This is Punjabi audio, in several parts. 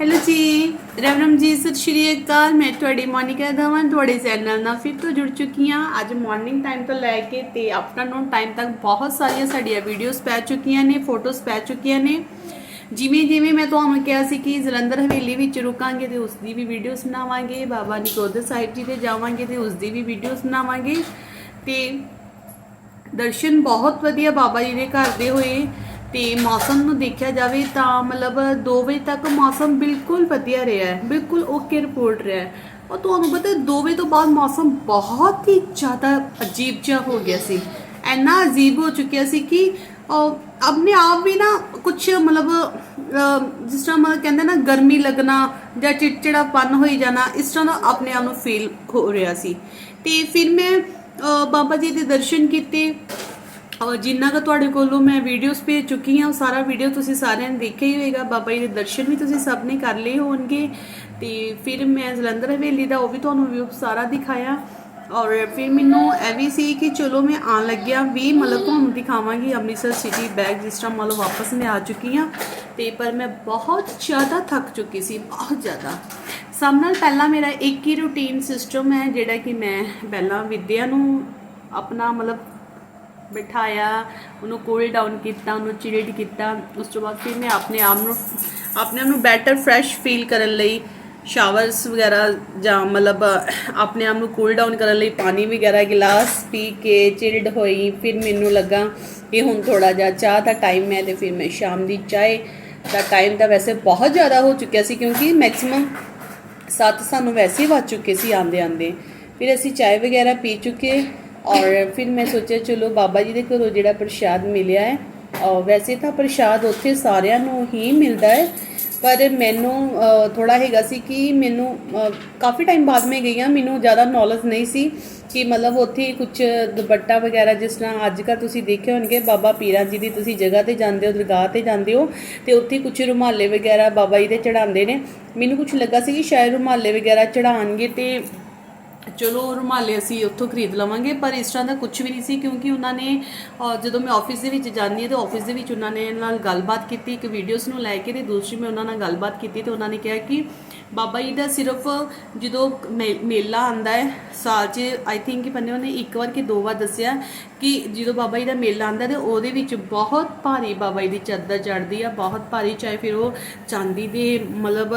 ਹੈਲੋ ਜੀ ਰਾਮ ਜੀ ਸਤਿ ਸ਼੍ਰੀ ਅਕਾਲ। ਮੈਂ ਤੁਹਾਡੀ ਮੋਨਿਕਾ ਧਵਨ, ਤੁਹਾਡੇ ਚੈਨਲ ਨਾਲ ਫਿਰ ਤੋਂ ਜੁੜ ਚੁੱਕੀ ਹਾਂ। ਅੱਜ ਮਾਰਨਿੰਗ ਟਾਈਮ ਤੋਂ ਲੈ ਕੇ ਤੇ ਆਫਟਰਨੂਨ ਟਾਈਮ ਤੱਕ ਬਹੁਤ ਸਾਰੀਆਂ ਸਾਡੀਆਂ ਵੀਡੀਓਜ਼ ਪੈ ਚੁੱਕੀਆਂ ਨੇ ਫੋਟੋਜ਼ ਪੈ ਚੁੱਕੀਆਂ ਨੇ। ਜਿਵੇਂ ਜਿਵੇਂ ਮੈਂ ਤੁਹਾਨੂੰ ਕਿਹਾ ਸੀ ਕਿ ਜਲੰਧਰ ਹਵੇਲੀ ਵਿੱਚ ਰੁਕਾਂਗੇ ਤੇ ਉਸ ਦੀ ਵੀ ਵੀਡੀਓਜ਼ ਬਣਾਵਾਂਗੇ, ਬਾਬਾ ਨਿਕੋਦਰ ਸਾਹਿਬ ਜੀ ਤੇ ਜਾਵਾਂਗੇ ਤੇ ਉਸ ਦੀ ਵੀ ਵੀਡੀਓਜ਼ ਬਣਾਵਾਂਗੇ। ਤੇ ਦਰਸ਼ਨ ਬਹੁਤ ਵਧੀਆ ਬਾਬਾ ਜੀ ਦੇ ਘਰ ਦੇ ਹੋਏ। ਤੇ ਮੌਸਮ ਨੂੰ ਦੇਖਿਆ ਜਾਵੇ ਤਾਂ ਮਤਲਬ 2 ਵਜੇ ਤੱਕ ਮੌਸਮ ਬਿਲਕੁਲ ਵਧੀਆ ਰਿਹਾ ਹੈ, ਬਿਲਕੁਲ ਓਕੇ ਰਿਪੋਰਟ ਰਿਹਾ ਹੈ। ਔਰ ਤੁਹਾਨੂੰ ਪਤਾ 2 ਵਜੇ ਤੋਂ ਬਾਅਦ ਮੌਸਮ ਬਹੁਤ ਹੀ ਜ਼ਿਆਦਾ ਅਜੀਬ ਜਿਹਾ ਹੋ ਗਿਆ ਸੀ। ਇੰਨਾ ਅਜੀਬ ਹੋ ਚੁੱਕਿਆ ਸੀ ਕਿ ਆਪਣੇ ਆਪ ਵੀ ਨਾ ਕੁਝ ਮਤਲਬ ਜਿਸ ਤਰ੍ਹਾਂ ਮਤਲਬ ਕਹਿੰਦੇ ਨਾ ਗਰਮੀ ਲੱਗਣਾ ਜਾਂ ਚਿੜਚਿੜਾਪਨ ਹੋਈ ਜਾਣਾ, ਇਸ ਤਰ੍ਹਾਂ ਦਾ ਆਪਣੇ ਆਪ ਨੂੰ ਫੀਲ ਹੋ ਰਿਹਾ ਸੀ। ਤੇ ਫਿਰ ਮੈਂ ਬਾਬਾ ਜੀ ਦੇ ਦਰਸ਼ਨ ਕੀਤੇ। ਔਰ ਜਿੰਨਾ ਕੁ ਤੁਹਾਡੇ ਕੋਲੋਂ ਮੈਂ ਵੀਡੀਓਜ਼ ਭੇਜ ਚੁੱਕੀ ਹਾਂ, ਉਹ ਸਾਰਾ ਵੀਡੀਓ ਤੁਸੀਂ ਸਾਰਿਆਂ ਨੇ ਦੇਖਿਆ ਹੀ ਹੋਵੇਗਾ ਬਾਬਾ ਜੀ ਦੇ ਦਰਸ਼ਨ ਵੀ ਤੁਸੀਂ ਸਭ ਨੇ ਕਰ ਲਏ ਹੋਣਗੇ। ਤੇ ਫਿਰ ਮੈਂ ਜਲੰਧਰ ਹਵੇਲੀ ਦਾ, ਉਹ ਵੀ ਤੁਹਾਨੂੰ ਵਿਊ ਸਾਰਾ ਦਿਖਾਇਆ। ਔਰ ਫਿਰ ਮੈਨੂੰ ਇਹ ਵੀ ਸੀ ਕਿ ਚਲੋ ਮੈਂ ਆਉਣ ਲੱਗਿਆ ਵੀ ਮਤਲਬ ਤੁਹਾਨੂੰ ਦਿਖਾਵਾਂਗੀ ਅੰਮ੍ਰਿਤਸਰ ਸਿਟੀ ਬੈਗ ਜਿਸ ਤਰ੍ਹਾਂ ਮਤਲਬ ਵਾਪਸ ਮੈਂ ਆ ਚੁੱਕੀ ਹਾਂ। ਤੇ ਪਰ ਮੈਂ ਬਹੁਤ ਜ਼ਿਆਦਾ ਥੱਕ ਚੁੱਕੀ ਸੀ, ਬਹੁਤ ਜ਼ਿਆਦਾ। ਸਭ ਨਾਲ ਪਹਿਲਾਂ ਮੇਰਾ ਇੱਕ ਹੀ ਰੂਟੀਨ ਸਿਸਟਮ ਹੈ, ਜਿਹੜਾ ਕਿ ਮੈਂ ਪਹਿਲਾਂ ਵਿਦਿਆ ਨੂੰ ਆਪਣਾ ਮਤਲਬ ਬਿਠਾਇਆ, ਉਹਨੂੰ ਕੂਲ ਡਾਊਨ ਕੀਤਾ, ਉਹਨੂੰ ਚਿਲਡ ਕੀਤਾ। ਉਸ ਤੋਂ ਬਾਅਦ ਫਿਰ ਮੈਂ ਆਪਣੇ ਆਪ ਨੂੰ, ਆਪਣੇ ਆਪ ਨੂੰ ਬੈਟਰ ਫਰੈਸ਼ ਫੀਲ ਕਰਨ ਲਈ ਸ਼ਾਵਰਸ ਵਗੈਰਾ ਜਾਂ ਮਤਲਬ, ਆਪਣੇ ਆਪ ਨੂੰ ਕੂਲ ਡਾਊਨ ਕਰਨ ਲਈ ਪਾਣੀ ਵਗੈਰਾ, ਗਿਲਾਸ ਪੀ ਕੇ ਚਿਲਡ ਹੋਈ। ਫਿਰ ਮੈਨੂੰ ਲੱਗਾ ਕਿ ਹੁਣ ਥੋੜਾ ਜਿਹਾ ਚਾਹ ਦਾ ਟਾਈਮ ਹੈ ਤੇ ਫਿਰ ਮੈਂ ਸ਼ਾਮ ਦੀ ਚਾਹ ਦਾ ਟਾਈਮ ਤਾਂ ਵੈਸੇ ਬਹੁਤ ਜ਼ਿਆਦਾ ਹੋ ਚੁੱਕਿਆ ਸੀ ਕਿਉਂਕਿ ਮੈਕਸਿਮਮ ਸੱਤ ਸਾਨੂੰ ਵੈਸੇ ਹੀ ਵੱਜ ਚੁੱਕੇ ਸੀ ਆਂਦੇ ਆਂਦੇ ਫਿਰ ਅਸੀਂ ਚਾय ਵਗੈਰਾ ਪੀ ਚੁੱਕੇ। ਔਰ ਫਿਰ ਮੈਂ ਸੋਚਿਆ, ਚਲੋ ਬਾਬਾ ਜੀ ਦੇ ਘਰੋਂ ਜਿਹੜਾ ਪ੍ਰਸ਼ਾਦ ਮਿਲਿਆ ਹੈ ਔਰ ਵੈਸੇ ਤਾਂ ਪ੍ਰਸ਼ਾਦ ਉੱਥੇ ਸਾਰਿਆਂ ਨੂੰ ਹੀ ਮਿਲਦਾ ਹੈ, ਪਰ ਮੈਨੂੰ ਥੋੜਾ ਹੈਗਾ ਸੀ ਕਿ ਮੈਨੂੰ ਕਾਫੀ ਟਾਈਮ ਬਾਅਦ ਮੈਂ ਗਈ ਹਾਂ, ਮੈਨੂੰ ਜ਼ਿਆਦਾ ਨੌਲੇਜ ਨਹੀਂ ਸੀ ਕਿ ਮਤਲਬ ਉੱਥੇ ਕੁਝ ਦੁਪੱਟਾ ਵਗੈਰਾ ਜਿਸ ਤਰ੍ਹਾਂ ਅੱਜ ਕੱਲ੍ਹ ਤੁਸੀਂ ਦੇਖੇ ਹੋਣਗੇ, ਬਾਬਾ ਪੀਰਾਂ ਜੀ ਦੀ ਤੁਸੀਂ ਜਗ੍ਹਾ ਤੇ ਜਾਂਦੇ ਹੋ, ਦਰਗਾਹ ਤੇ ਜਾਂਦੇ ਹੋ, ਤੇ ਉੱਥੇ ਕੁਝ ਰੁਮਾਲੇ ਵਗੈਰਾ ਬਾਬਾ ਜੀ ਦੇ ਚੜਾਉਂਦੇ ਨੇ। ਮੈਨੂੰ ਕੁਝ ਲੱਗਾ ਸੀ ਕਿ ਸ਼ਾਇਦ ਰੁਮਾਲੇ ਵਗੈਰਾ ਚੜਾਉਣਗੇ ਤੇ ਚਲੋ ਰੁਮਾਲੇ ਅਸੀਂ ਉੱਥੋਂ ਖਰੀਦ ਲਵਾਂਗੇ, ਪਰ ਇਸ ਤਰ੍ਹਾਂ ਦਾ ਕੁਝ ਵੀ ਨਹੀਂ ਸੀ ਕਿਉਂਕਿ ਉਹਨਾਂ ਨੇ ਜਦੋਂ ਮੈਂ ਆਫਿਸ ਦੇ ਵਿੱਚ ਜਾਂਦੀ ਹਾਂ ਤੇ ਆਫਿਸ ਦੇ ਵਿੱਚ ਉਹਨਾਂ ਨੇ ਨਾਲ ਗੱਲਬਾਤ ਕੀਤੀ, ਇੱਕ ਵੀਡੀਓਜ਼ ਨੂੰ ਲੈ ਕੇ ਤੇ ਦੂਸਰੀ ਮੈਂ ਉਹਨਾਂ ਨਾਲ ਗੱਲਬਾਤ ਕੀਤੀ ਤੇ ਉਹਨਾਂ ਨੇ ਕਿਹਾ ਕਿ ਬਾਬਾ ਜੀ ਦਾ ਸਿਰਫ ਜਦੋਂ ਮੇ- ਮੇਲਾ ਆਂਦਾ ਹੈ, ਸਾਲ 'ਚ ਆਈ ਥਿੰਕ ਕਿ ਪੰਨੇ ਉਹਨੇ ਇੱਕ ਵਾਰ ਕਿ ਦੋ ਵਾਰ ਦੱਸਿਆ ਕਿ ਜਦੋਂ ਬਾਬਾ ਜੀ ਦਾ ਮੇਲਾ ਆਂਦਾ ਤੇ ਉਹਦੇ ਵਿੱਚ ਬਹੁਤ ਭਾਰੀ ਬਾਬਾ ਜੀ ਦੀ ਚਾਦਰ ਚੜਦੀ ਆ, ਬਹੁਤ ਭਾਰੀ, ਚਾਹੇ ਫਿਰ ਉਹ ਚਾਂਦੀ ਦੇ ਮਤਲਬ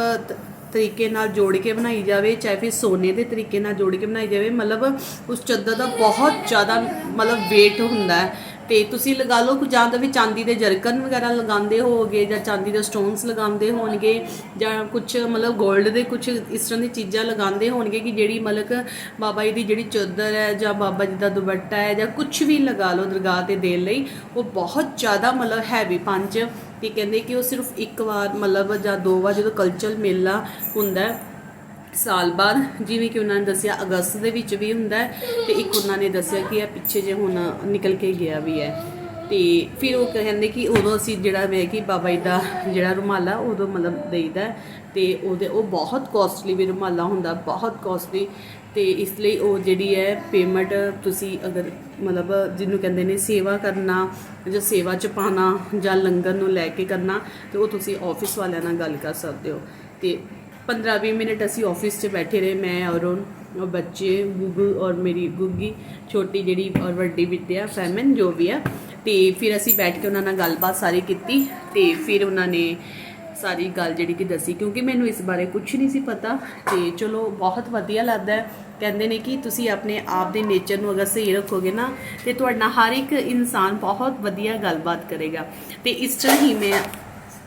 ਤਰੀਕੇ ਨਾਲ ਜੋੜ ਕੇ ਬਣਾਈ ਜਾਵੇ, ਚਾਹੇ ਫਿਰ ਸੋਨੇ ਦੇ ਤਰੀਕੇ ਨਾਲ ਜੋੜ ਕੇ ਬਣਾਈ ਜਾਵੇ, ਮਤਲਬ ਉਸ ਚਾਦਰ ਦਾ ਬਹੁਤ ਜ਼ਿਆਦਾ ਮਤਲਬ weight ਹੁੰਦਾ ਹੈ। ਤੇ ਤੁਸੀਂ ਲਗਾ ਲਓ ਜਾਂ ਤਾਂ ਵੀ ਚਾਂਦੀ ਦੇ ਜਰਕਨ ਵਗੈਰਾ ਲਗਾਉਂਦੇ ਹੋਗੇ ਜਾਂ ਚਾਂਦੀ ਦੇ ਸਟੋਨਸ ਲਗਾਉਂਦੇ ਹੋਣਗੇ ਜਾਂ ਕੁਝ ਮਤਲਬ 골ਡ ਦੇ ਕੁਝ ਇਸ ਤਰ੍ਹਾਂ ਦੀ ਚੀਜ਼ਾਂ ਲਗਾਉਂਦੇ ਹੋਣਗੇ ਕਿ ਜਿਹੜੀ ਮਤਲਬ ਬਾਬਾ ਜੀ ਦੀ ਜਿਹੜੀ ਚਾਦਰ ਹੈ ਜਾਂ ਬਾਬਾ ਜੀ ਦਾ ਦੁਪੱਟਾ ਹੈ ਜਾਂ ਕੁਝ ਵੀ ਲਗਾ ਲਓ ਦਰਗਾਹ ਤੇ ਦੇਣ ਲਈ, ਉਹ ਬਹੁਤ ਜ਼ਿਆਦਾ ਮਤਲਬ ਹੈਵੀ ਪੰਚ ਤੇ ਕਹਿੰਦੇ ਕਿ ਉਹ ਸਿਰਫ ਇੱਕ ਵਾਰ, ਮਤਲਬ ਜਾਂ ਦੋ ਵਾਰ ਜਦੋਂ ਕਲਚਰ ਮੇਲਾ ਹੁੰਦਾ ਹੈ, ਸਾਲ ਬਾਅਦ, ਜਿਵੇਂ ਕਿ ਉਹਨਾਂ ਨੇ ਦੱਸਿਆ, ਅਗਸਤ ਦੇ ਵਿੱਚ ਵੀ ਹੁੰਦਾ ਹੈ, ਤੇ ਇੱਕ ਉਹਨਾਂ ਨੇ ਦੱਸਿਆ ਕਿ ਇਹ ਪਿੱਛੇ ਜੇ ਹੁਣ ਨਿਕਲ ਕੇ ਗਿਆ ਵੀ ਹੈ। ਤੇ ਫਿਰ ਉਹ ਕਹਿੰਦੇ ਕਿ ਉਦੋਂ ਅਸੀਂ ਜਿਹੜਾ ਵੇ ਕਿ ਬਾਬਾ ਜੀ ਦਾ ਜਿਹੜਾ ਰੁਮਾਲਾ, ਉਦੋਂ ਮਤਲਬ ਦੇਈਦਾ ਤੇ ਉਹਦੇ ਉਹ ਬਹੁਤ ਕੋਸਟਲੀ ਵੀ ਰੁਮਾਲਾ ਹੁੰਦਾ, ਬਹੁਤ ਕੋਸਟਲੀ ਤੇ ਇਸ ਲਈ ਉਹ ਜਿਹੜੀ ਹੈ ਪੇਮੈਂਟ ਤੁਸੀਂ ਅਗਰ ਮਤਲਬ ਜਿਹਨੂੰ ਕਹਿੰਦੇ ਨੇ ਸੇਵਾ ਕਰਨਾ ਜਾਂ ਸੇਵਾ ਚ ਪਾਣਾ ਜਾਂ ਲੰਗਰ ਨੂੰ ਲੈ ਕੇ ਕਰਨਾ, ਤੇ ਉਹ ਤੁਸੀਂ ਆਫਿਸ ਵਾਲਿਆਂ ਨਾਲ ਗੱਲ ਕਰ ਸਕਦੇ ਹੋ। ਤੇ 15-20 ਮਿੰਟ ਅਸੀਂ ਆਫਿਸ 'ਚ ਬੈਠੇ ਰਹੇ, ਮੈਂ ਔਰ ਉਹ ਬੱਚੇ, ਗੁੱਗੂ ਔਰ ਮੇਰੀ ਗੁੱਗੀ, ਛੋਟੀ ਜਿਹੜੀ ਔਰ ਵੱਡੀ ਬਿੱਟਿਆ ਫੈਮਨ ਜੋ ਵੀ ਆ ਤੇ ਫਿਰ ਅਸੀਂ ਬੈਠ ਕੇ ਉਹਨਾਂ ਨਾਲ ਗੱਲਬਾਤ ਸਾਰੀ ਕੀਤੀ ਤੇ ਫਿਰ ਉਹਨਾਂ ਨੇ ਸਾਰੀ ਗੱਲ ਜਿਹੜੀ ਕਿ ਦੱਸੀ, ਕਿਉਂਕਿ ਮੈਨੂੰ ਇਸ ਬਾਰੇ ਕੁਝ ਨਹੀਂ ਸੀ ਪਤਾ ਤੇ ਚਲੋ ਬਹੁਤ ਵਧੀਆ ਲੱਗਦਾ ਹੈ। ਕਹਿੰਦੇ ਨੇ ਕਿ ਤੁਸੀਂ ਆਪਣੇ ਆਪ ਦੇ ਨੇਚਰ ਨੂੰ ਅਗਰ ਸਹੀ ਰੱਖੋਗੇ ਨਾ, ਤੇ ਤੁਹਾਡਾ ਹਰ ਇੱਕ ਇਨਸਾਨ ਬਹੁਤ ਵਧੀਆ ਗੱਲਬਾਤ ਕਰੇਗਾ। ਤੇ ਇਸ ਤਰ੍ਹਾਂ ਹੀ ਮੈਂ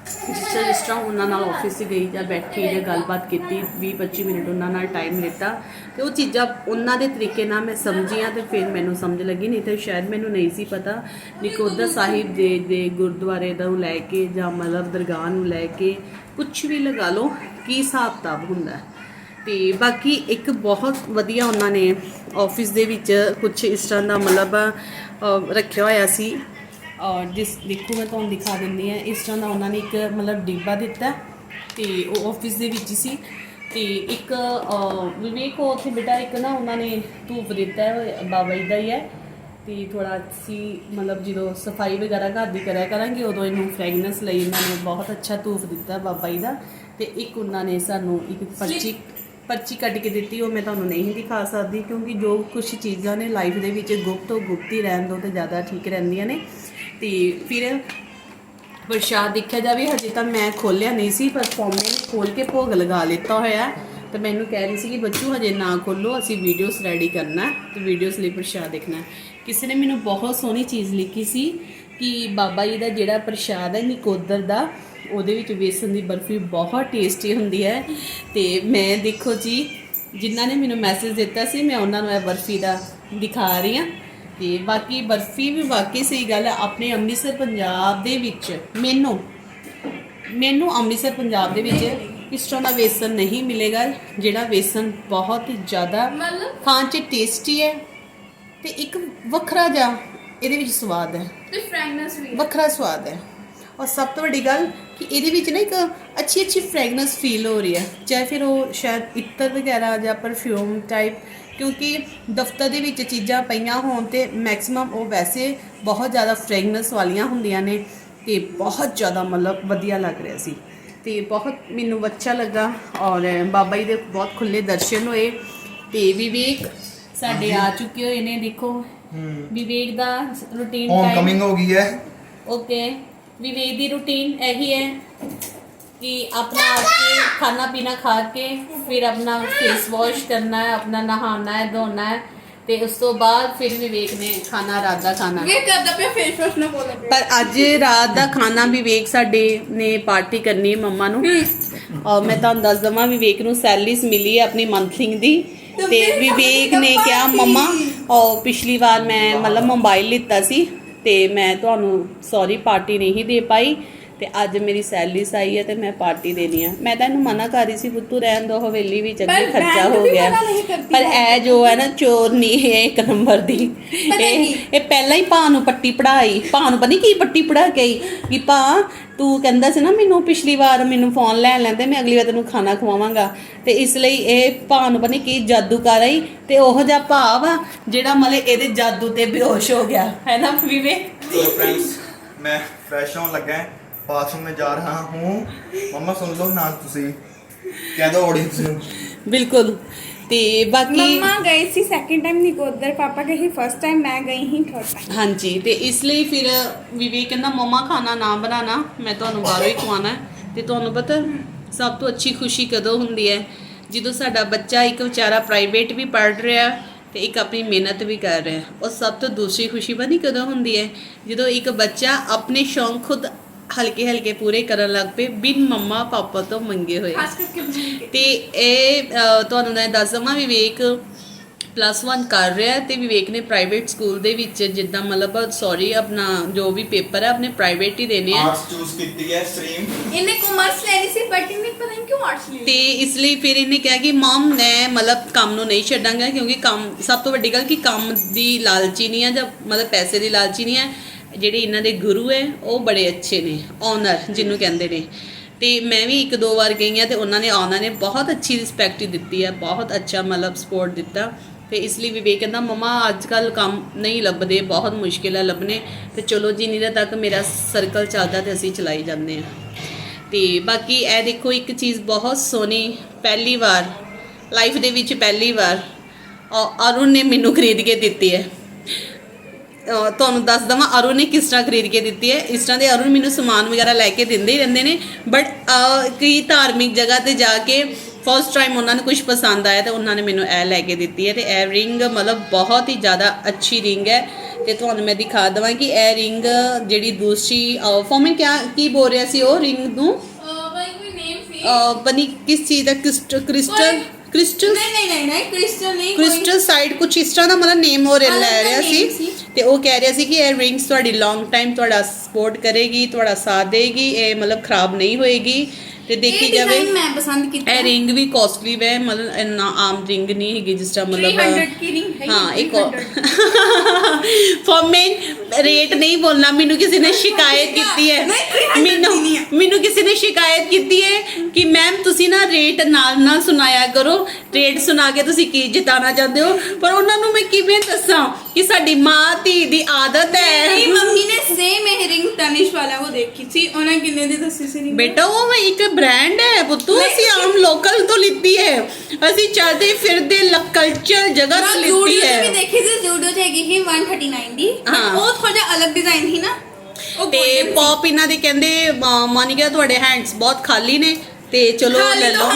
ਜਿਸ ਤਰ੍ਹਾਂ ਜਿਸ ਤਰ੍ਹਾਂ ਉਹਨਾਂ ਨਾਲ ਆਫਿਸ 'ਚ ਗਈ ਜਾਂ ਬੈਠੀ ਜਾਂ ਗੱਲਬਾਤ ਕੀਤੀ 20-25 ਮਿੰਟ ਉਹਨਾਂ ਨਾਲ ਟਾਈਮ ਲਿੱਤਾ ਤੇ ਉਹ ਚੀਜ਼ਾਂ ਉਹਨਾਂ ਦੇ ਤਰੀਕੇ ਨਾਲ ਮੈਂ ਸਮਝੀਆਂ ਤੇ ਫਿਰ ਮੈਨੂੰ ਸਮਝ ਲੱਗੀ, ਨਹੀਂ ਤੇ ਸ਼ਾਇਦ ਮੈਨੂੰ ਨਹੀਂ ਸੀ ਪਤਾ ਨਿਕੋਦਰ ਸਾਹਿਬ ਦੇ ਦੇ ਗੁਰਦੁਆਰੇ ਦਾ ਲੈ ਕੇ ਜਾਂ ਮਤਲਬ ਦਰਗਾਹ ਨੂੰ ਲੈ ਕੇ ਕੁਝ ਵੀ ਲਗਾ ਲਓ, ਕੀ ਹਿਸਾਬ ਕਿਤਾਬ ਹੁੰਦਾ। ਹੈ ਤੇ ਬਾਕੀ ਇੱਕ ਬਹੁਤ ਵਧੀਆ ਉਹਨਾਂ ਨੇ ਆਫਿਸ ਦੇ ਵਿੱਚ ਕੁਝ ਇਸ ਤਰ੍ਹਾਂ ਦਾ ਮਤਲਬ ਰੱਖਿਆ ਹੋਇਆ ਸੀ। ਔਰ ਜਿਸ ਦੇਖੋ ਮੈਂ ਤੁਹਾਨੂੰ ਦਿਖਾ ਦਿੰਦੀ ਹਾਂ ਇਸ ਤਰ੍ਹਾਂ ਦਾ ਉਹਨਾਂ ਨੇ ਇੱਕ ਮਤਲਬ ਡਿੱਬਾ ਦਿੱਤਾ ਤੇ ਉਹ ਆਫਿਸ ਦੇ ਵਿੱਚ ਹੀ ਸੀ ਤੇ ਇੱਕ ਵਿਵੇਕ ਉਹ ਉੱਥੇ ਬੇਟਾ ਇੱਕ ਨਾ ਉਹਨਾਂ ਨੇ ਧੂਪ ਦਿੱਤਾ ਹੈ ਉਹ ਬਾਬਾ ਜੀ ਦਾ ਹੀ ਹੈ ਤੇ ਥੋੜਾ ਅਸੀਂ ਮਤਲਬ ਜਦੋਂ ਸਫ਼ਾਈ ਵਗੈਰਾ ਘਰ ਦੀ ਕਰਿਆ ਕਰਾਂਗੇ ਉਦੋਂ ਇਹਨੂੰ ਫ੍ਰੈਗਨੈਂਸ ਲਈ ਇਹਨਾਂ ਨੇ ਬਹੁਤ ਅੱਛਾ ਧੂਫ ਦਿੱਤਾ ਬਾਬਾ ਜੀ ਦਾ ਤੇ ਇੱਕ ਉਹਨਾਂ ਨੇ ਸਾਨੂੰ ਇੱਕ ਪਰਚੀ ਪਰਚੀ ਕੱਢ ਕੇ ਦਿੱਤੀ ਉਹ ਮੈਂ ਤੁਹਾਨੂੰ ਨਹੀਂ ਦਿਖਾ ਸਕਦੀ ਕਿਉਂਕਿ ਜੋ ਕੁਝ ਚੀਜ਼ਾਂ ਨੇ ਲਾਈਫ ਦੇ ਵਿੱਚ ਗੁਪਤ ਤੋਂ ਗੁਪਤ ਹੀ ਰਹਿਣ ਦੋ ਤੇ ਜ਼ਿਆਦਾ ਠੀਕ ਰਹਿੰਦੀਆਂ ਨੇ। ਤੇ ਫਿਰ ਪ੍ਰਸ਼ਾਦ ਦੇਖਿਆ ਜਾਵੇ, ਹਜੇ ਤਾਂ ਮੈਂ ਖੋਲਿਆ ਨਹੀਂ ਸੀ, ਪਰ ਫੋਮੇ ਨੇ ਖੋਲ ਕੇ ਭੋਗ ਲਗਾ ਲਿੱਤਾ ਹੋਇਆ। ਹੈ। ਤੇ ਮੈਨੂੰ ਕਹਿ ਰਹੀ ਸੀ ਕਿ ਬੱਚੂ, ਹਜੇ ਨਾ ਖੋਲੋ ਅਸੀਂ ਵੀਡੀਓਜ਼ ਰੈਡੀ ਕਰਨਾ ਹੈ ਤੇ ਵੀਡੀਓਜ਼ ਲਈ ਪ੍ਰਸ਼ਾਦ ਦੇਖਣਾ। ਕਿਸੇ ਨੇ ਮੈਨੂੰ ਬਹੁਤ ਸੋਹਣੀ ਚੀਜ਼ ਲਿਖੀ ਸੀ ਕਿ ਬਾਬਾ ਜੀ ਦਾ ਜਿਹੜਾ ਪ੍ਰਸ਼ਾਦ ਹੈ, ਨਿਕੋਦਰ ਦਾ, ਉਹਦੇ ਵਿੱਚ ਵੇਸਣ ਦੀ ਬਰਫੀ ਬਹੁਤ ਟੇਸਟੀ ਹੁੰਦੀ ਹੈ। ਤੇ ਮੈਂ ਦੇਖੋ ਜੀ, ਜਿਨ੍ਹਾਂ ਨੇ ਮੈਨੂੰ ਮੈਸੇਜ ਦਿੱਤਾ ਸੀ, ਮੈਂ ਉਹਨਾਂ ਨੂੰ ਇਹ ਬਰਫੀ ਦਾ ਦਿਖਾ ਰਹੀ ਹਾਂ। ਤੇ ਬਾਕੀ ਬਰਫੀ ਵੀ ਵਾਕਈ ਸਹੀ ਗੱਲ ਹੈ ਆਪਣੇ ਅੰਮ੍ਰਿਤਸਰ ਪੰਜਾਬ ਦੇ ਵਿੱਚ ਮੈਨੂੰ ਮੈਨੂੰ ਅੰਮ੍ਰਿਤਸਰ ਪੰਜਾਬ ਦੇ ਵਿੱਚ ਇਸ ਤਰ੍ਹਾਂ ਦਾ ਵੇਸਣ ਨਹੀਂ ਮਿਲੇਗਾ ਜਿਹੜਾ ਵੇਸਣ ਬਹੁਤ ਹੀ ਜ਼ਿਆਦਾ ਖਾਣ 'ਚ ਟੇਸਟੀ ਹੈ ਤੇ ਇੱਕ ਵੱਖਰਾ ਜਿਹਾ ਇਹਦੇ ਵਿੱਚ ਸਵਾਦ ਹੈ। ਤੇ ਫ੍ਰੈਗਨੈਂਸ ਵੀ। ਵੱਖਰਾ ਸਵਾਦ ਹੈ। ਔਰ ਸਭ ਤੋਂ ਵੱਡੀ ਗੱਲ ਕਿ ਇਹਦੇ ਵਿੱਚ ਨਾ ਇੱਕ ਅੱਛੀ ਅੱਛੀ ਫ੍ਰੈਗਨੈਂਸ ਫੀਲ ਹੋ ਰਹੀ ਹੈ ਚਾਹੇ ਫਿਰ ਉਹ ਸ਼ਾਇਦ ਇਤਰ ਵਗੈਰਾ ਜਾਂ ਪਰਫਿਊਮ ਟਾਈਪ ਕਿਉਂਕਿ ਦਫ਼ਤਰ ਦੇ ਵਿੱਚ ਚੀਜ਼ਾਂ ਪਈਆਂ ਹੋਣ ਤੇ ਮੈਕਸਿਮਮ ਉਹ ਵੈਸੇ ਬਹੁਤ ਜ਼ਿਆਦਾ ਫਰੈਗਨੈਂਸ ਵਾਲੀਆਂ ਹੁੰਦੀਆਂ ਨੇ ਤੇ ਬਹੁਤ ਜ਼ਿਆਦਾ ਮਤਲਬ ਵਧੀਆ ਲੱਗ ਰਿਹਾ ਸੀ। ਤੇ ਬਹੁਤ ਮੈਨੂੰ ਅੱਛਾ ਲੱਗਾ ਔਰ ਬਾਬਾ ਜੀ ਦੇ ਬਹੁਤ ਖੁੱਲੇ ਦਰਸ਼ਨ ਹੋਏ ਤੇ ਵਿਵੇਕ ਸਾਡੇ ਆ ਚੁੱਕੇ ਹੋਏ ਨੇ ਦੇਖੋ। ਵਿਵੇਕ ਦਾ ਰੁਟੀਨ ਟਾਈਮ ਹੋ ਗਈ ਹੈ। ਓਕੇ ਵਿਵੇਕ ਦੀ ਰੁਟੀਨ ਇਹੀ ਹੈ। कि अपना आके खाना पीना खा के फिर अपना फेस वॉश करना है अपना नहाना है धोना है ਤੇ ਉਸ ਤੋਂ ਬਾਅਦ ਫਿਰ ਵਿਵੇਕ ਨੇ ਖਾਣਾ ਰਾਤ ਦਾ ਖਾਣਾ ਇਹ ਕਰਦਾ ਪਿਆ ਫੇਸ ਵਾਸ਼ ਨਾ ਬੋਲੇ ਪਿਆ ਪਰ ਅੱਜ ਰਾਤ ਦਾ ਖਾਣਾ ਵਿਵੇਕ ਸਾਡੇ ਨੇ ਪਾਰਟੀ ਕਰਨੀ ਹੈ ਮੰਮਾ ਨੂੰ ਔਰ ਮੈਂ ਤੁਹਾਨੂੰ ਦੱਸ ਦਵਾਂ ਵਿਵੇਕ ਨੂੰ ਸੈਲਰੀਸ ਮਿਲੀ ਹੈ ਆਪਣੀ ਮੰਥਲਿੰਗ ਦੀ ਤੇ ਵਿਵੇਕ ਨੇ ਕਿਹਾ ਮੰਮਾ ਔਰ ਪਿਛਲੀ ਵਾਰ ਮੈਂ ਮਤਲਬ ਮੋਬਾਈਲ ਲਿੱਤਾ ਸੀ ਤੇ ਮੈਂ ਤੁਹਾਨੂੰ ਸੌਰੀ ਪਾਰਟੀ ਨਹੀਂ ਦੇ ਪਾਈ ਤੇ ਅੱਜ ਮੇਰੀ ਸੈਲਰੀਸ ਸਾਈ ਹੈ ਤੇ ਮੈਂ ਪਾਰਟੀ ਦੇਣੀ ਆ। ਮੈਂ ਤਾਂ ਇਹਨੂੰ ਮਨਾ ਕਰ ਰਹੀ ਸੀ ਪੁੱਤੂ ਰਹਿਣ ਦੋ ਹਵੇਲੀ ਵਿੱਚ ਅੱਗੇ ਖਰਚਾ ਹੋ ਗਿਆ। ਪਰ ਇਹ ਜੋ ਹੈ ਨਾ ਚੋਰ ਨਹੀਂ ਇਹ ਇੱਕ ਨੰਬਰ ਦੀ। ਇਹ ਇਹ ਪਹਿਲਾਂ ਹੀ ਭਾਅ ਨੂੰ ਪੱਟੀ ਪੜਾਈ ਭਾਅ ਨੂੰ ਪਤਾ ਕੀ ਪੱਟੀ ਪੜਾ ਕੇ ਕਿ ਭਾਅ ਤੂੰ ਕਹਿੰਦਾ ਸੀ ਨਾ ਮੈਨੂੰ ਪਿਛਲੀ ਵਾਰ ਮੈਨੂੰ ਫੋਨ ਲੈ ਲੈਂਦੇ ਮੈਂ ਅਗਲੀ ਵਾਰ ਤੈਨੂੰ ਖਾਣਾ ਖਵਾਵਾਂਗਾ। ਤੇ ਇਸ ਲਈ ਇਹ ਭਾਅ ਨੂੰ ਪਤਾ ਨਹੀਂ ਕੀ ਜਾਦੂ ਕਰ ਆਈ ਤੇ ਉਹ ਜਿਹਾ ਭਾਵ ਆ ਜਿਹੜਾ ਮਤਲਬ ਇਹਦੇ ਜਾਦੂ ਤੇ ਬੇਹੋਸ਼ ਹੋ ਗਿਆ। ਹੈ ਨਾ ਵਿਵੇਕ? ਮੈਂ ਫਰੈਸ਼ ਹੋਣ ਲੱਗਾ बाथरूम में जा रहा हूँ मम्मा सुन लो ना तुसी कह दो ऑडियंस ਨੂੰ ਬਿਲਕੁਲ ਤੇ ਬਾਕੀ ਮੰਮਾ ਗਈ ਸੀ ਸੈਕਿੰਡ ਟਾਈਮ ਨਿਕੋਦਰ ਪਾਪਾ ਗਏ ਸੀ ਫਸਟ ਟਾਈਮ ਮੈਂ ਗਈ ਹੀ ਥਰਡ ਟਾਈਮ ਹਾਂਜੀ ਤੇ ਇਸ ਲਈ ਫਿਰ ਵਿਵੇਕ ਕਹਿੰਦਾ ਮਮਾ ਖਾਣਾ ਨਾ ਬਣਾਣਾ ਮੈਂ ਤੁਹਾਨੂੰ ਬਾਹਰੋਂ ਹੀ ਖਵਾਣਾ ਹੈ। ਤੇ ਤੁਹਾਨੂੰ ਪਤਾ ਸਭ ਤੋਂ ਅੱਛੀ ਖੁਸ਼ੀ ਕਦੋਂ ਹੁੰਦੀ ਹੈ ਜਦੋਂ ਸਾਡਾ ਬੱਚਾ ਇੱਕ ਵਿਚਾਰਾ ਪ੍ਰਾਈਵੇਟ ਵੀ ਪੜ੍ਹ ਰਿਹਾ ਤੇ ਇੱਕ ਆਪਣੀ ਮਿਹਨਤ ਵੀ ਕਰ ਰਿਹਾ ਉਹ ਸਭ ਤੋਂ ਦੂਸਰੀ ਖੁਸ਼ੀ ਪਤਾ ਨਹੀਂ ਕਦੋਂ ਹੁੰਦੀ ਹੈ ਜਦੋਂ ਇੱਕ ਬੱਚਾ ਆਪਣੇ ਸ਼ੌਂਕ ਖੁਦ ਹਲਕੇ ਹਲਕੇ ਪੂਰੇ ਕਰਨ ਲੱਗ ਪਏ ਬਿਨ ਮੰਮਾ ਪਾਪਾ ਤੋਂ ਮੰਗੇ ਹੋਏ। ਖਾਸ ਕਰਕੇ ਤੇ ਇਹ ਅ, ਤੁਹਾਨੂੰ ਮੈਂ ਦੱਸ ਦਵਾਂ ਵਿਵੇਕ ਪਲੱਸ 1 ਕਰ ਰਿਹਾ ਹੈ ਤੇ ਵਿਵੇਕ ਨੇ ਪ੍ਰਾਈਵੇਟ ਸਕੂਲ ਦੇ ਵਿੱਚ ਜਿੱਦਾਂ ਮਤਲਬ ਸੌਰੀ ਆਪਣਾ ਜੋ ਵੀ ਪੇਪਰ ਹੈ ਆਪਣੇ ਪ੍ਰਾਈਵੇਟ ਹੀ ਦੇਣੇ ਆ। ਆਰਟਸ ਚੂਜ਼ ਕੀਤੀ ਹੈ ਸਟਰੀਮ ਇਹਨੇ ਕਾਮਰਸ ਲੈਣੀ ਸੀ ਬਟ ਇਹਨੇ ਪਤਾ ਨਹੀਂ ਕਿਉਂ ਆਰਟਸ ਲਈ। ਤੇ ਇਸ ਲਈ ਫਿਰ ਇਹਨੇ ਕਿਹਾ ਕਿ ਮਮ ਮੈਂ ਮਤਲਬ ਕੰਮ ਨੂੰ ਨਹੀਂ ਛੱਡਾਂਗਾ ਕਿਉਂਕਿ ਕੰਮ ਸਭ ਤੋਂ ਵੱਡੀ ਗੱਲ ਕਿ ਕੰਮ ਦੀ ਲਾਲਚੀ ਨਹੀਂ ਹੈ ਜਾਂ ਮਤਲਬ ਪੈਸੇ ਦੀ ਲਾਲਚੀ ਨਹੀਂ ਹੈ ਜਿਹੜੇ ਇਹਨਾਂ ਦੇ ਗੁਰੂ ਹੈ, ਉਹ ਬੜੇ ਅੱਛੇ ਨੇ ਓਨਰ ਜਿਹਨੂੰ ਕਹਿੰਦੇ ਨੇ। ਤੇ ਮੈਂ ਵੀ ਇੱਕ ਦੋ ਵਾਰ ਗਈ ਹਾਂ ਤੇ ਉਹਨਾਂ ਨੇ ਉਹਨਾਂ ਨੇ ਬਹੁਤ ਅੱਛੀ ਰਿਸਪੈਕਟ ਦਿੱਤੀ ਹੈ, ਬਹੁਤ ਅੱਛਾ ਮਤਲਬ ਸਪੋਰਟ ਦਿੱਤਾ। ਤੇ ਇਸ ਲਈ ਵਿਵੇਕ ਕਹਿੰਦਾ, ਮਮਾ ਅੱਜ ਕੱਲ ਕੰਮ ਨਹੀਂ ਲੱਭਦੇ, ਬਹੁਤ ਮੁਸ਼ਕਿਲ ਹੈ ਲੱਭਣੇ। ਤੇ ਚਲੋ ਜਿੰਨੀ ਦੇਰ ਤੱਕ ਮੇਰਾ ਸਰਕਲ ਚੱਲਦਾ ਤੇ ਅਸੀਂ ਚਲਾਈ ਜਾਂਦੇ ਹਾਂ। ਤੇ ਬਾਕੀ ਇਹ ਦੇਖੋ, ਇੱਕ ਚੀਜ਼ ਬਹੁਤ ਸੋਹਣੀ, ਪਹਿਲੀ ਵਾਰ ਲਾਈਫ ਦੇ ਵਿੱਚ ਪਹਿਲੀ ਵਾਰ ਅਰੁਣ ਨੇ ਮੈਨੂੰ ਖਰੀਦ ਕੇ ਦਿੱਤੀ ਹੈ। ਤੁਹਾਨੂੰ ਦੱਸ ਦਵਾਂ ਅਰੁਣ ਨੇ ਕਿਸ ਤਰ੍ਹਾਂ ਖਰੀਦ ਕੇ ਦਿੱਤੀ ਹੈ। ਇਸ ਤਰ੍ਹਾਂ ਦੇ ਅਰੁਣ ਮੈਨੂੰ ਸਮਾਨ ਵਗੈਰਾ ਲੈ ਕੇ ਦਿੰਦੇ ਹੀ ਰਹਿੰਦੇ ਨੇ। ਬਟ ਕਈ ਧਾਰਮਿਕ ਜਗ੍ਹਾ ਤੇ ਜਾ ਕੇ ਫਸਟ ਟਾਈਮ ਉਹਨਾਂ ਨੂੰ ਕੁਝ ਪਸੰਦ ਆਇਆ ਤੇ ਉਹਨਾਂ ਨੇ ਮੈਨੂੰ ਇਹ ਲੈ ਕੇ ਦਿੱਤੀ ਹੈ ਤੇ ਇਹ ਰਿੰਗ ਮਤਲਬ ਬਹੁਤ ਹੀ ਜ਼ਿਆਦਾ ਅੱਛੀ ਰਿੰਗ ਹੈ। ਤੇ ਤੁਹਾਨੂੰ ਮੈਂ ਦਿਖਾ ਦਵਾਂ ਕਿ ਇਹ ਰਿੰਗ ਜਿਹੜੀ ਦੂਸਰੀ ਫੋਮਨ ਕਿਆ ਕੀ ਬੋਲ ਰਿਹਾ ਸੀ ਉਹ ਰਿੰਗ ਨੂੰ? ਬਣੀ ਕਿਸ ਚੀਜ਼ ਦਾ ਕ੍ਰਿਸਟਲ ਕ੍ਰਿਸਟਲ ਨਹੀਂ ਨਹੀਂ ਨਹੀਂ ਕ੍ਰਿਸਟਲ ਨਹੀਂ ਕ੍ਰਿਸਟਲ ਸਾਈਡ ਕੁਝ ਇਸ ਤਰ੍ਹਾਂ ਦਾ ਮਤਲਬ ਨੇਮ ਹੋ ਰਿਹਾ ਲੈ ਰਿਹਾ ਸੀ। ਤੇ ਉਹ ਕਹਿ ਰਿਹਾ ਸੀ ਕਿ ਇਹ ਰਿੰਗਸ ਤੁਹਾਡੀ ਲੌਂਗ ਟਾਈਮ ਤੁਹਾਡਾ ਸਪੋਰਟ ਕਰੇਗੀ ਤੁਹਾਡਾ ਸਾਥ ਦੇਗੀ ਇਹ ਮਤਲਬ ਖਰਾਬ ਨਹੀਂ ਹੋਏਗੀ ਤੇ ਦੇਖੀ ਜਾਵੇ ਮੈਂ ਪਸੰਦ ਕੀਤਾ। ਇਹ ਰਿੰਗ ਵੀ ਕਾਸਟਲੀ ਵੇ ਮਤਲਬ ਇੰਨਾ ਆਮ ਰਿੰਗ ਨਹੀਂ ਹੈਗੀ ਜਿਸ ਤਰ੍ਹਾਂ ਮਤਲਬ 300 ਕੀ ਰਿੰਗ ਹਾਂ ਇੱਕ ਫॉर ਮੈਨ ਰੇਟ ਨਹੀਂ ਬੋਲਣਾ ਮੈਨੂੰ ਕਿਸੇ ਨੇ ਸ਼ਿਕਾਇਤ ਕੀਤੀ ਹੈ। ਮੈਨੂੰ ਮੈਨੂੰ ਕਿਸੇ ਨੇ ਸ਼ਿਕਾਇਤ ਕੀਤੀ ਹੈ ਕਿ ਮੈਮ ਤੁਸੀਂ ਨਾ ਰੇਟ ਨਾਲ ਨਾਲ ਸੁਣਾਇਆ ਕਰੋ ਰੇਟ ਸੁਣਾ ਕੇ ਤੁਸੀਂ ਕੀ ਜਿਤਾਣਾ ਚਾਹੁੰਦੇ ਹੋ? ਪਰ ਉਹਨਾਂ ਨੂੰ ਮੈਂ ਕਿਵੇਂ ਦੱਸਾਂ ਕਿ ਸਾਡੀ ਮਾਂ ਧੀ ਦੀ ਆਦਤ ਮੇਰੀ ਹੈ ਮੰਮੀ ਨੇ ਸੇਮ ਇਹ ਰਿੰਗ ਤਨਿਸ਼ ਵਾਲਾ ਉਹ ਦੇਖੀ ਸੀ। ਉਹਨਾਂ ਕਿੰਨੇ ਦੀ ਦੱਸੀ ਸੀ ring? ਬੇਟਾ ਉਹ ਮੈਂ ਇੱਕ ਬ੍ਰਾਂਡ ਹੈ ਪੁੱਤੂ। ਅਸੀਂ ਆਮ ਲੋਕਲ ਤੋਂ ਲਿੱਤੀ ਹੈ। ਅਸੀਂ ਚੱਲਦੇ ਫਿਰਦੇ ਕਲਚਰ ਜਗ੍ਹਾ ਤੋਂ ਲਿੱਤੀ ਜੂਡੀਓ ਵੀ ਹੈ ਦੇਖੀ ਸੀ ਜੂਡੀਓ 'ਚ ਹੈਗੀ ਸੀ 139 ਦੀ। but ਹਾਂ। ਉਹ ਥੋੜਾ ਜਿਹਾ ਅਲੱਗ ਡਿਜ਼ਾਈਨ ਸੀ ਨਾ। ਉਹ ਤੇ golden ਸੀ। ਪੌਪ ਇਹਨਾਂ ਦੇ ਕਹਿੰਦੇ ਅਹ, ਮੋਨਿਕਾ ਤੁਹਾਡੇ ਹੈਂਡਸ ਬਹੁਤ ਖਾਲੀ ਨੇ। ਤੇ ਚਲੋ ਲੈ ਲਓ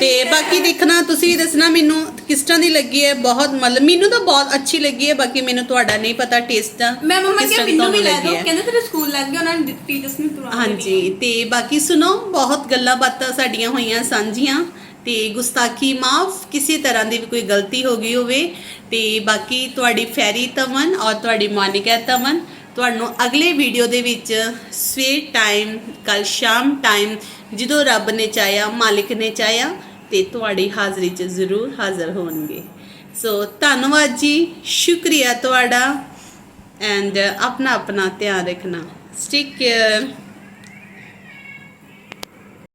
ਤੇ। ਬਾਕੀ ਦੇਖਣਾ ਤੁਸੀਂ ਦੱਸਣਾ ਮੈਨੂੰ ਕਿਸ ਤਰ੍ਹਾਂ ਦੀ ਲੱਗੀ ਹੈ ਬਹੁਤ ਮਤਲਬ ਮੈਨੂੰ ਤਾਂ ਬਹੁਤ ਅੱਛੀ ਲੱਗੀ ਹੈ ਬਾਕੀ ਮੈਨੂੰ ਤੁਹਾਡਾ ਨਹੀਂ ਪਤਾ ਟੇਸਟ ਦਾ ਮੈਂ ਮੰਮਾ ਕਿਹਾ ਮੈਨੂੰ ਵੀ ਲੈ ਦਿਓ। ਕਹਿੰਦੇ ਤੇਰੇ ਸਕੂਲ ਲੱਗ ਗਿਆ ਉਹਨਾਂ ਨੇ ਟੀਚਰਸ ਨੇ ਤੁਰਵਾ ਹਾਂਜੀ ਤੇ ਬਾਕੀ ਸੁਣੋ ਬਹੁਤ ਗੱਲਾਂ ਬਾਤਾਂ ਸਾਡੀਆਂ ਹੋਈਆਂ ਸਾਂਝੀਆਂ ਤੇ ਗੁਸਤਾਖੀ ਮਾਫ ਕਿਸੇ ਤਰ੍ਹਾਂ ਦੀ ਵੀ ਕੋਈ ਗਲਤੀ ਹੋ ਗਈ ਹੋਵੇ ਤੇ ਬਾਕੀ ਤੁਹਾਡੀ ਫੈਰੀ ਤਮਨ ਔਰ ਤੁਹਾਡੀ ਮੋਨਿਕਾ ਤਮਨ ਤੁਹਾਨੂੰ ਅਗਲੇ ਵੀਡੀਓ ਦੇ ਵਿੱਚ ਸਵੇਰ ਟਾਈਮ ਕੱਲ ਸ਼ਾਮ ਟਾਈਮ ਜਦੋਂ ਰੱਬ ਨੇ ਚਾਹਿਆ, ਮਾਲਿਕ ਨੇ ਚਾਹਿਆ, ਤੇ ਤੁਹਾਡੀ ਹਾਜ਼ਰੀ 'ਚ ਜ਼ਰੂਰ ਹਾਜ਼ਰ ਹੋਣਗੇ। ਸੋ ਧੰਨਵਾਦ ਜੀ, ਸ਼ੁਕਰੀਆ ਤੁਹਾਡਾ ਐਂਡ ਆਪਣਾ ਆਪਣਾ ਧਿਆਨ ਰੱਖਣਾ। Stake care